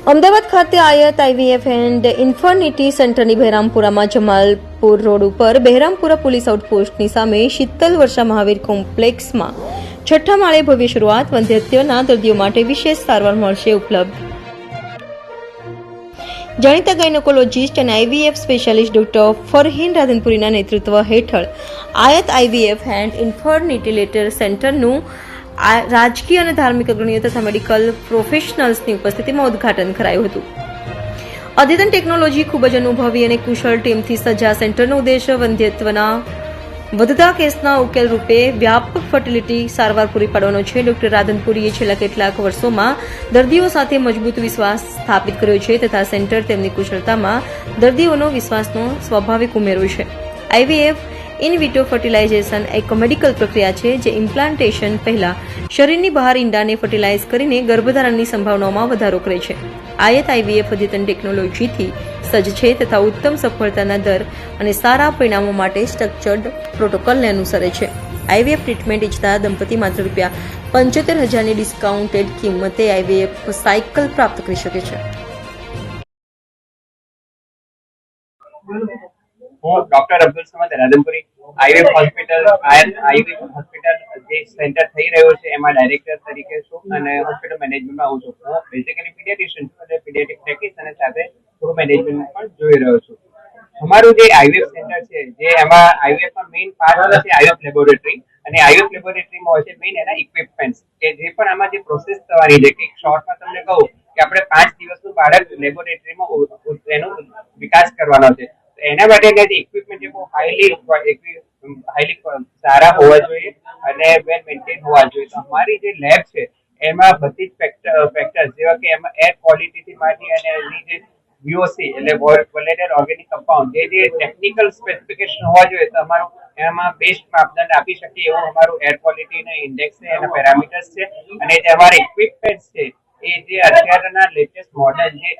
અમદાવાદ ખાતે આયત IVF and ઇન્ફર્નિટી સેન્ટરની બહેરામપુરામાં Jamalpur road ઉપર બહેરામપુરા પોલીસ આઉટપોસ્ટની સામે શીતલ વર્ષા મહાવીર કોમ્પ્લેક્સમાં છઠ્ઠા માળે ભવ્ય શરૂઆત વંધ્યત્યના દર્દીઓ માટે વિશેષ સારવાર મળશે ઉપલબ્ધ. જાણીતા ગાયનોકોલોજીસ્ટ અને આઈવીએફ સ્પેશિયાલિસ્ટ ડોક્ટર ફરહીન રાધનપુરીના નેતૃત્વ હેઠળ આયત આઈવીએફ એન્ડ ઇન્ફર્નિટિલેટર સેન્ટરનું આ રાજકીય અને ધાર્મિક અગ્રણીઓ તથા મેડિકલ પ્રોફેશનલ્સની ઉપસ્થિતિમાં ઉદઘાટન કરાયું હતું. અદ્યતન ટેકનોલોજી ખૂબ જ અનુભવી અને કુશળ ટીમથી સજ્જા સેન્ટરનો ઉદ્દેશ વંધ્યત્વના વધતા કેસના ઉકેલ રૂપે વ્યાપક ફર્ટિલિટી સારવાર પૂરી પાડવાનો છે. ડોક્ટર રાધનપુરીએ છેલ્લા કેટલાક વર્ષોમાં દર્દીઓ સાથે મજબૂત વિશ્વાસ સ્થાપિત કર્યો છે તથા સેન્ટર તેમની કુશળતામાં દર્દીઓનો વિશ્વાસનો સ્વાભાવિક ઉમેરો છે. આઈવીએફ ઇન વિટો ફર્ટિલાઇઝેશન એક મેડિકલ પ્રક્રિયા છે જે ઇમ્પ્લાન્ટેશન પહેલા શરીરની બહાર ઈંડાને ફર્ટિલાઇઝ કરીને ગર્ભધારણની સંભાવનાઓમાં વધારો કરે છે. આયત આઈવીએફ અદ્યતન ટેકનોલોજીથી સજ્જ છે તથા ઉત્તમ સફળતાના દર અને સારા પરિણામો માટે સ્ટ્રક્ચર્ડ પ્રોટોકોલને અનુસરે છે. આઈવીએફ ટ્રીટમેન્ટ ઇચ્છતા દંપતી માત્ર રૂપિયા પંચોતેર હજારની ડિસ્કાઉન્ટેડ કિંમતે આઈવીએફ સાયકલ પ્રાપ્ત કરી શકે છે. હું doctor Abdul Samad, Radhanpuri IVF hospital IVF hospital જે સેન્ટર થઈ રહ્યો છે, એમાં ડાયરેક્ટર તરીકે છું અને હોસ્પિટલ મેનેજમેન્ટમાં આવું છું. હું બેઝિકલી પીડિયાટ્રિશિયન છું અને પીડિયાટ્રિક પ્રેક્ટિસ અને સાથે થોડું મેનેજમેન્ટ પણ જોઈ રહ્યો છું. અમારું જે આઈવીએફ સેન્ટર છે, જે એમાં આઈવીએફમાં મેઇન પાર્ટ છે આઈવીએફ લેબોરેટરી અને આઈવીએફ લેબોરેટરીમાં હોય છે મેઇન એના ઇક્વિપમેન્ટ્સ કે જે પણ આમાં જે પ્રોસેસ થવાની છે, કે શોર્ટમાં તમને કહું કે આપણે પાંચ દિવસનું બાળક લેબોરેટરીમાં એનો વિકાસ કરવાનો છે. એના માટેના જે ઇક્વિપમેન્ટ છે, બહુ હાઈલી હાઈલી સારા હોવા જોઈએ અને વેલ મેન્ટેન હોવા જોઈએ. અમારી જે લેબ છે, એમાં બધી જ ફેક્ટર ફેક્ટર્સ જેવા કે એમાં એર ક્વોલિટીથી માંડી અને એની જે વીઓસી એટલે વોલેટર ઓર્ગેનિક કમ્પાઉન્ડ જે જે ટેકનિકલ સ્પેસિફિકેશન હોવા જોઈએ, તો અમારું એમાં બેસ્ટ માપદંડ આપી શકીએ એવું અમારું એર ક્વોલિટીનો ઇન્ડેક્સ છે, એના પેરામીટર્સ છે. અને જે અમારા ઇક્વિપમેન્ટ્સ છે, એ જે અત્યારના લેટેસ્ટ મોડેલ જે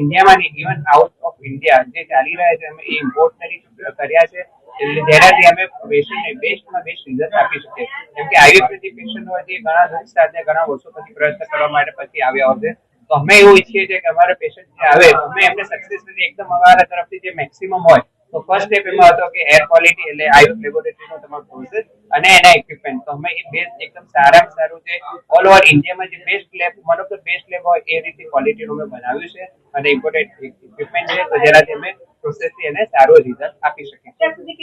ઇન્ડિયામાં ઇવન આઉટ ઇન્ડિયા જે ચાલી રહ્યા છે, અમે એ ઇમ્પોર્ટ કરી કર્યા છે. એટલે જેનાથી અમે પેશન્ટને બેસ્ટમાં બેસ્ટ રિઝલ્ટ આપી શકીએ. કેમ કે આયુર્વેદિક પેશન્ટ હોય તે ઘણા દુઃખ સાથે ઘણા વર્ષો પછી પ્રયત્ન કરવા માટે પછી આવ્યા હોય તો અમે એવું ઈચ્છીએ છીએ કે અમારા પેશન્ટ જે આવે, અમે એમને સક્સેસફુલી એકદમ અમારા તરફથી જે મેક્સિમમ હોય, તો ફર્સ્ટ સ્ટેપ એમાં હતો કે એર ક્વોલિટી એટલે આયુષ લેબોરેટરીનો તમારો પ્રોસેસ અને એના ઇક્વિપમેન્ટ તો અમે એ બેસ્ટ એકદમ સારામાં સારું છે ઓલ ઓવર ઇન્ડિયામાં જે best lab one of the best lab હોય એ રીતે ક્વોલિટીનું અમે બનાવ્યું છે અને ઇમ્પોર્ટેન્ટ ઇક્વિપમેન્ટ છે તો જેનાથી અમે પ્રોસેસથી એને સારો રિઝલ્ટ આપી શકીએ.